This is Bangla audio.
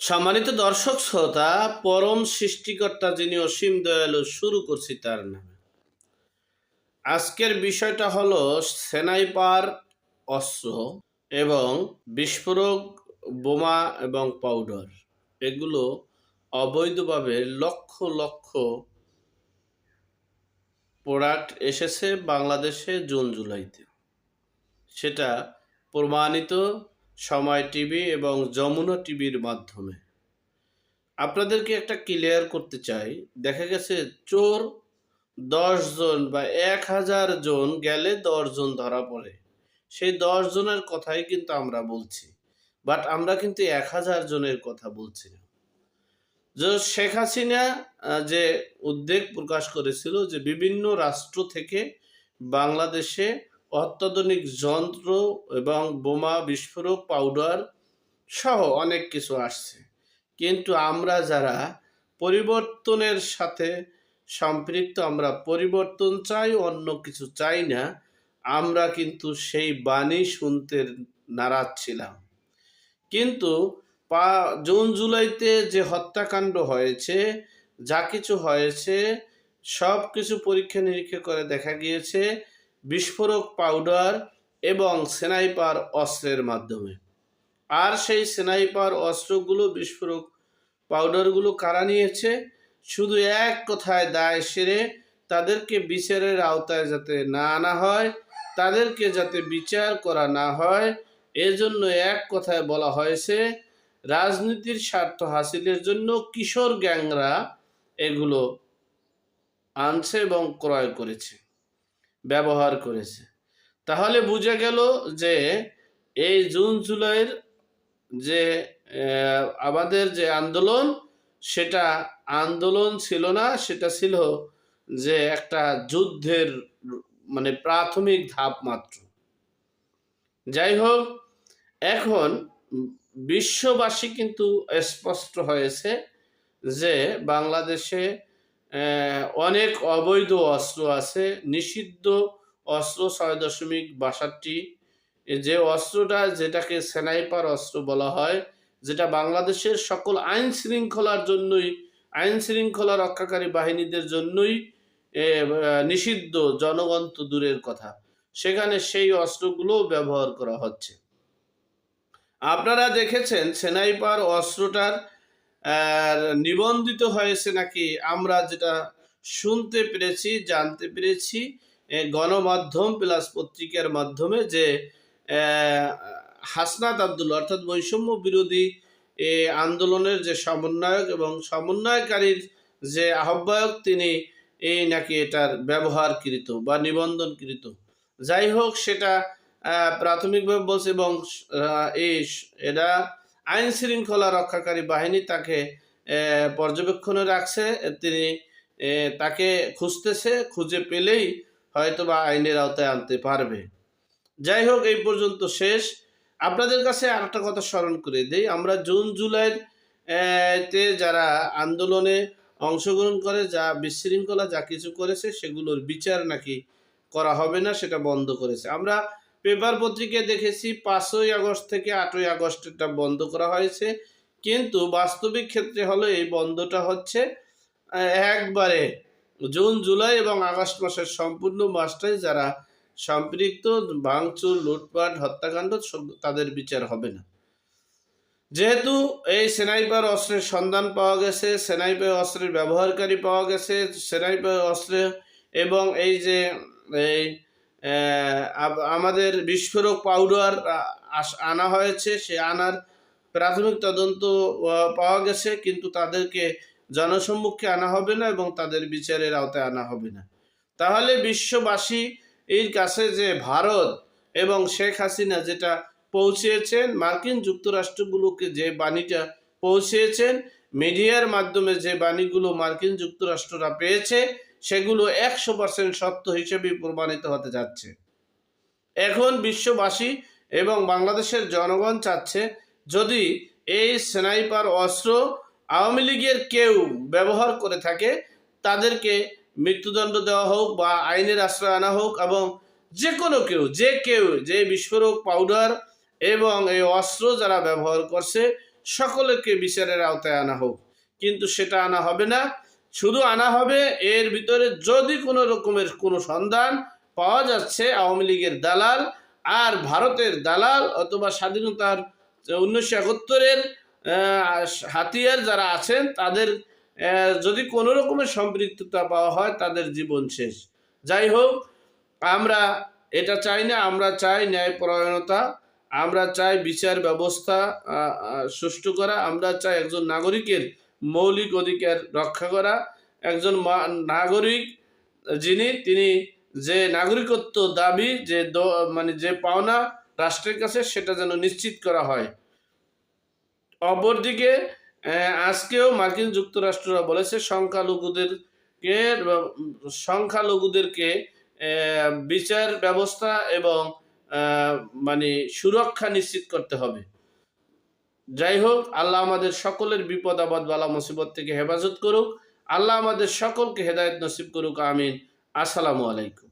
সম্মানিত দর্শক শ্রোতা, পরম সৃষ্টিকর্তা যিনি অসীম দয়ালু, শুরু করছি তার নামে। আজকের বিষয়টা হলো সেনাইপার অস্ত্র এবং বিস্ফোরক বোমা এবং পাউডার। এগুলো অবৈধভাবে লক্ষ লক্ষ প্রোডাক্ট এসেছে বাংলাদেশে জুন জুলাইতে। সেটা প্রমাণিত সময় টিভি এবং যমুনা টিভির মাধ্যমে। আপনাদেরকে একটা ক্লিয়ার করতে চাই। দেখা গেছে চোর দশ জন বা এক হাজার জন গেলে দশ জন ধরা পড়ে। সেই দশ জনের কথাই কিন্তু আমরা বলছি। বাট আমরা কিন্তু এক হাজার জনের কথা বলছি না। শেখ হাসিনা যে উদ্বেগ প্রকাশ করেছিল যে বিভিন্ন রাষ্ট্র থেকে বাংলাদেশে অত্যাধুনিক যন্ত্র এবং বোমা বিস্ফোরক পাউডার সহ অনেক কিছু আসছে। কিন্তু আমরা যারা পরিবর্তনের সাথে সম্পৃক্ত, আমরা পরিবর্তন চাই, অন্য কিছু চাই না, আমরা কিন্তু সেই বাণী শুনতে নারাজ ছিলাম। কিন্তু পা, জুন জুলাইতে যে হত্যাকাণ্ড হয়েছে, যা কিছু হয়েছে সব কিছু পরীক্ষা নিরীক্ষা করে দেখা গিয়েছে বিস্ফোরক পাউডার এবং স্নাইপার অস্ত্রের মাধ্যমে। আর সেই স্নাইপার অস্ত্রগুলো, বিস্ফোরক পাউডারগুলো কারা নিয়েছে? শুধু এক কথায় দায় সেরে তাদেরকে বিচারের আওতায় যাতে না আনা হয়, তাদেরকে যাতে বিচার করা না হয়, এজন্য এক কথায় বলা হয়েছে, রাজনীতির স্বার্থ হাসিলের জন্য কিশোর গ্যাংরা এগুলো আনছে এবং ক্রয় করেছে। ব্যবহার করেছে। তাহলে বুঝে গেল যে এই জুন, জুলাইয়ের যে আমাদের যে আন্দোলন, সেটা আন্দোলন ছিল না, সেটা ছিল যে একটা যুদ্ধের মানে প্রাথমিক ধাপ মাত্র। যাই হোক, এখন বিশ্ববাসী কিন্তু স্পষ্ট হয়েছে যে বাংলাদেশে অনেক অবৈধ অস্ত্র আছে। নিষিদ্ধ অস্ত্র ছয় দশমিক বাষট্টি। যে অস্ত্রটা, যেটাকে স্নাইপার অস্ত্র বলা হয়, যেটা বাংলাদেশের সকল আইন শৃঙ্খলার জন্যই, আইন শৃঙ্খলা রক্ষাকারী বাহিনীদের জন্যই নিষিদ্ধ জনগণ তো দূরের কথা। সেখানে সেই অস্ত্রগুলো ব্যবহার করা হচ্ছে। আপনারা দেখেছেন, স্নাইপার অস্ত্রটার নিবন্ধিত হয়েছে নাকি আমরা যেটা শুনতে পেরেছি, জানতে পেরেছি গণমাধ্যম প্লাস পত্রিকার মাধ্যমে যে হাসনাত আবদুল্লা অর্থাৎ বৈষম্য বিরোধী আন্দোলনের যে সমন্বয়ক এবং সমন্বয়কারীর যে আহ্বায়ক তিনি এই নাকি এটার ব্যবহারকৃত বা নিবন্ধনকৃত। যাই হোক সেটা প্রাথমিকভাবে বলছে এবং এই, এরা আইন শৃঙ্খলা রক্ষাকারী বাহিনী তাকে পর্যবেক্ষণে রাখছে। তিনি তাকে খুঁজতেছে, খুঁজে পেলেই হয়তো বা আইনের আওতায় আনতে পারবে। যাই হোক, এই পর্যন্ত শেষ। আপনাদের কাছে আরেকটা কথা স্মরণ করে দিই। আমরা জুন, জুলাইয়ের তে যারা আন্দোলনে অংশগ্রহণ করে, যা বিশৃঙ্খলা যা কিছু করেছে, সেগুলোর বিচার নাকি করা হবে না, সেটা বন্ধ করেছে। আমরা পেপার পত্রিকায় দেখেছি পাঁচই আগস্ট থেকে আটই আগস্ট এটা বন্ধ করা হয়েছে। কিন্তু বাস্তবিক ক্ষেত্রে হলো এই বন্ধটা হচ্ছে একবারে জুন, জুলাই এবং আগস্ট মাসের সম্পূর্ণ মাসটাই যারা সম্পৃক্ত, ভাঙচুর, লুটপাট, হত্যাকাণ্ড তাদের বিচার হবে না। যেহেতু এই সেনাইপার অস্ত্রের সন্ধান পাওয়া গেছে, সেনাইপার অস্ত্রের ব্যবহারকারী পাওয়া গেছে, সেনাইপার অস্ত্র এবং এই যে, এই আমাদের বিস্ফোরক পাউডার আনা হয়েছে, সে আনার প্রাথমিক তদন্ত পাওয়া গেছে, কিন্তু তাদেরকে জনসম্মুখে আনা হবে না এবং তাদের বিচারের আওতায় আনা হবে না। তাহলে বিশ্ববাসী এর কাছে যে ভারত এবং শেখ হাসিনা যেটা পৌঁছেছেন, মার্কিন যুক্তরাষ্ট্রগুলোকে যে বাণীটা পৌঁছেছেন, মিডিয়ার মাধ্যমে যে বাণীগুলো মার্কিন যুক্তরাষ্ট্ররা পেয়েছে সেগুলো একশো পার্সেন্ট সত্য হিসেবে প্রমাণিত হতে যাচ্ছে। এখন বিশ্ববাসী এবং বাংলাদেশের জনগণ চাচ্ছে, যদি এই স্নাইপার অস্ত্র আওয়ামী লীগের কেউ ব্যবহার করে থাকে, তাদেরকে মৃত্যুদণ্ড দেওয়া হোক বা আইনের আশ্রয় আনা হোক এবং যে কোনো কেউ, যে কেউ, যে বিস্ফোরক পাউডার এবং এই অস্ত্র যারা ব্যবহার করছে, সকলকে বিচারের আওতায় আনা হোক। কিন্তু সেটা আনা হবে না। শুধু আনা হবে, এর ভিতরে যদি কোনো রকমের কোনো সন্ধান পাওয়া যাচ্ছে আওয়ামী লীগের দালাল আর ভারতের দালাল অথবা স্বাধীনতার উনিশশো একাত্তরের হাতিয়ার যারা আছেন, তাদের যদি কোনো রকমের সম্পৃক্ততা পাওয়া হয়, তাদের জীবন শেষ। যাই হোক, আমরা এটা চাই না, আমরা চাই ন্যায়পরায়ণতা আমরা চাই বিচার ব্যবস্থা সুষ্ঠু করা, আমরা চাই একজন নাগরিকের মৌলিক অধিকার রক্ষা করা। একজন নাগরিক যিনি, তিনি যে নাগরিকত্ব দাবি, যে মানে যে পাওনা রাষ্ট্রের কাছে, সেটা যেন নিশ্চিত করা হয়। অপরদিকে আজকেও মার্কিন যুক্তরাষ্ট্ররা বলেছে, সংখ্যালঘুদেরকে সংখ্যালঘুদেরকে বিচার ব্যবস্থা এবং মানে সুরক্ষা নিশ্চিত করতে হবে। যাই হোক, আল্লাহ আমাদের সকলের বিপদ, আপদ, বালা, মুসিবত থেকে হেফাজত করুক। আল্লাহ আমাদের সকলকে হেদায়ত নসিব করুক, আমিন। আসসালামু আলাইকুম।